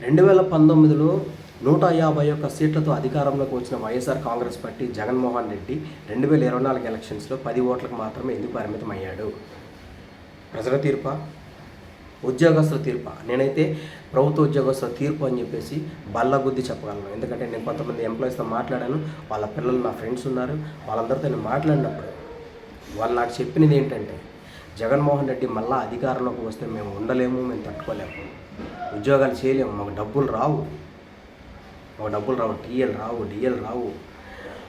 రెండు వేల పంతొమ్మిదిలో నూట యాభై ఒక్క సీట్లతో అధికారంలోకి వచ్చిన YSR congress party Jaganmohan Reddy రెండు వేల ఇరవై నాలుగు ఎలక్షన్స్లో పది ఓట్లకు మాత్రమే ఎందుకు పరిమితం అయ్యాడు ప్రజల తీర్పా? ఉద్యోగస్తుల తీర్పా? నేనైతే ప్రభుత్వ ఉద్యోగస్తుల తీర్పు అని చెప్పేసి బల్లగుద్ది చెప్పగలను. ఎందుకంటే నేను కొంతమంది ఎంప్లాయీస్తో మాట్లాడాను. వాళ్ళ పిల్లలు నా ఫ్రెండ్స్ ఉన్నారు. వాళ్ళందరితో నేను మాట్లాడినప్పుడు వాళ్ళు నాకు చెప్పినది ఏంటంటే జగన్మోహన్ రెడ్డి మళ్ళా అధికారంలోకి వస్తే మేము ఉండలేము మేము తట్టుకోలేము. ఉద్యోగాలు చేయలేము మాకు డబ్బులు రావు. మాకు డబ్బులు రావు టీఎల్ రావు డిఎల్ రావు.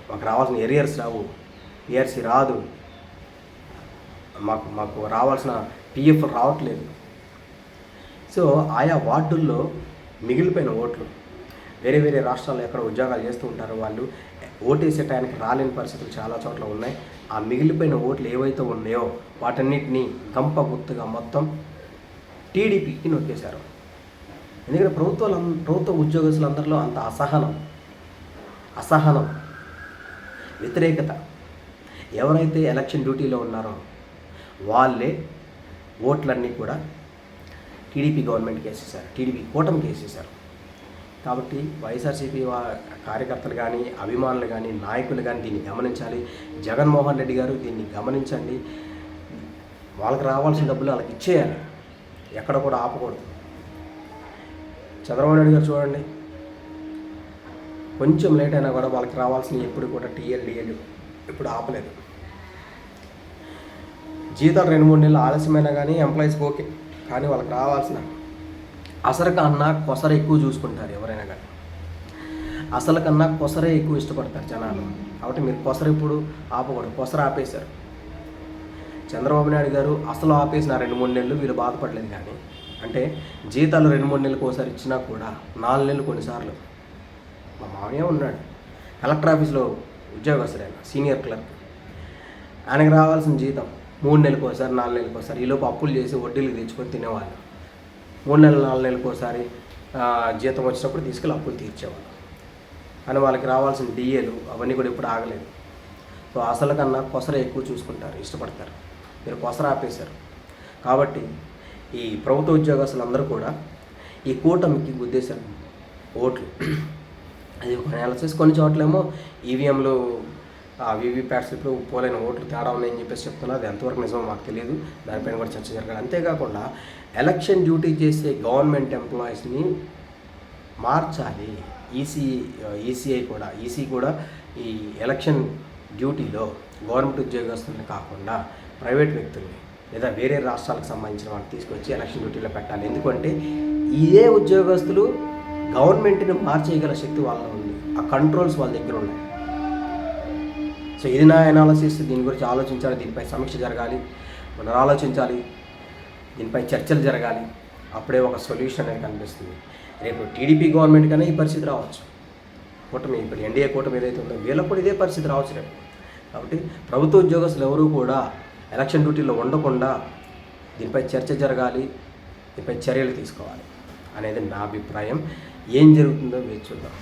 మాకు రావాల్సిన ఎరియర్స్ రావు పిఆర్సీ రాదు. మాకు మాకు రావాల్సిన పిఎఫ్ రావట్లేదు. సో ఆయా వార్డుల్లో మిగిలిపోయిన ఓట్లు. వేరే వేరే రాష్ట్రాల్లో ఎక్కడ ఉద్యోగాలు చేస్తూ ఉంటారో వాళ్ళు ఓటేసే టైంకి రాలేని పరిస్థితులు చాలా చోట్ల ఉన్నాయి. ఆ మిగిలిపోయిన ఓట్లు ఏవైతే ఉన్నాయో వాటన్నిటిని గంప గుర్తుగా మొత్తం టీడీపీకి నొక్కేశారు. ఎందుకంటే ప్రభుత్వాలు ప్రభుత్వ ఉద్యోగస్తులందరిలో అంత అసహనం అసహనం వ్యతిరేకత. ఎవరైతే ఎలక్షన్ డ్యూటీలో ఉన్నారో వాళ్ళే ఓట్లన్నీ కూడా టీడీపీ గవర్నమెంట్కి వేసేసారు టీడీపీ కూటమికి వేసేసారు కాబట్టి వైఎస్ఆర్సీపీ వా కార్యకర్తలు కానీ అభిమానులు కానీ నాయకులు కానీ దీన్ని గమనించాలి. జగన్మోహన్ రెడ్డి గారు దీన్ని గమనించండి. వాళ్ళకి రావాల్సిన డబ్బులు వాళ్ళకి ఇచ్చేయాలి. ఎక్కడ కూడా ఆపకూడదు. చంద్రబాబు నాయుడు గారు చూడండి. కొంచెం లేట్ అయినా కూడా వాళ్ళకి రావాల్సిన ఎప్పుడు కూడా టీఎల్డిఎల్ ఇప్పుడు ఆపలేదు. జీతాలు రెండు మూడు నెలలు ఆలస్యమైనా కానీ ఎంప్లాయీస్కి ఓకే. కానీ వాళ్ళకి రావాల్సిన అసలు కన్నా కొసర ఎక్కువ చూసుకుంటారు ఎవరైనా కానీ. అసలు కన్నా కొసరే ఎక్కువ ఇష్టపడతారు జనాలు. కాబట్టి మీరు కొసర ఇప్పుడు ఆపకూడదు. కొసర ఆపేశారు. చంద్రబాబు నాయుడు గారు అసలు ఆపేసిన రెండు మూడు నెలలు వీళ్ళు బాధపడలేదు కానీ అంటే జీతాలు రెండు మూడు నెలలకు ఒకసారి ఇచ్చినా కూడా నాలుగు నెలలు కొన్నిసార్లు. మా మామయ్య ఉన్నాడు. కలెక్టర్ ఆఫీస్లో ఉద్యోగస్తుడు ఆయన సీనియర్ క్లర్క్. ఆయనకు రావాల్సిన జీతం మూడు నెలలకు ఒకసారి నాలుగు నెలలకు ఒకసారి. ఈలోపు అప్పులు చేసి వడ్డీలు తెచ్చుకొని తినేవాళ్ళు. మూడు నెలలు నాలుగు నెలలకు ఒకసారి జీతం వచ్చినప్పుడు తీసుకెళ్ళి అప్పులు తీర్చేవాళ్ళు. కానీ వాళ్ళకి రావాల్సిన డిఏలు అవన్నీ కూడా ఇప్పుడు ఆగలేదు. సో అసలు కన్నా కొసర ఎక్కువ చూసుకుంటారు ఇష్టపడతారు. మీరు కొసర ఆపేశారు. కాబట్టి ఈ ప్రభుత్వ ఉద్యోగస్తులందరూ కూడా ఈ కూటమికి గుద్దేశారు ఓట్లు. అది ఒక అనాలిసిస్ కొన్ని చోట్లేమో ఈవీఎంలు వీవీప్యాట్స్ ఇప్పుడు పోలైన ఓట్లు తేడా ఉన్నాయని చెప్పేసి చెప్తున్నారు అది ఎంతవరకు నిజమో మాకు తెలియదు దానిపైన కూడా చర్చ జరగాలి. అంతేకాకుండా ఎలక్షన్ డ్యూటీ చేసే గవర్నమెంట్ ఎంప్లాయీస్ని మార్చాలి. ఈసీ ఈసీఐ కూడా ఈసీ కూడా ఈ ఎలక్షన్ డ్యూటీలో గవర్నమెంట్ ఉద్యోగస్తుల్ని కాకుండా ప్రైవేట్ వ్యక్తుల్ని లేదా వేరే రాష్ట్రాలకు సంబంధించిన వాళ్ళని తీసుకొచ్చి ఎలక్షన్ డ్యూటీలో పెట్టాలి. ఎందుకంటే ఇదే ఉద్యోగస్తులు గవర్నమెంట్ని మార్చేయగల శక్తి వాళ్ళలో ఉంది. ఆ కంట్రోల్స్ వాళ్ళ దగ్గర ఉన్నాయి. సో ఇది నా అనాలసిస్ దీని గురించి ఆలోచించాలి దీనిపై సమీక్ష జరగాలి మనం ఆలోచించాలి దీనిపై చర్చలు జరగాలి. అప్పుడే ఒక సొల్యూషన్ అనేది కనిపిస్తుంది. రేపు టీడీపీ గవర్నమెంట్ కన్నా ఈ పరిస్థితి రావచ్చు. కూటమి ఇప్పుడు ఎన్డీఏ కూటమి ఏదైతే ఉందో వీళ్ళకు కూడా ఇదే పరిస్థితి రావచ్చు రేపు. కాబట్టి ప్రభుత్వ ఉద్యోగస్తులు ఎవరూ కూడా ఎలక్షన్ డ్యూటీలో ఉండకుండా దీనిపై చర్చ జరగాలి దీనిపై చర్యలు తీసుకోవాలి అనేది నా అభిప్రాయం. ఏం జరుగుతుందో వేచి చూద్దాం.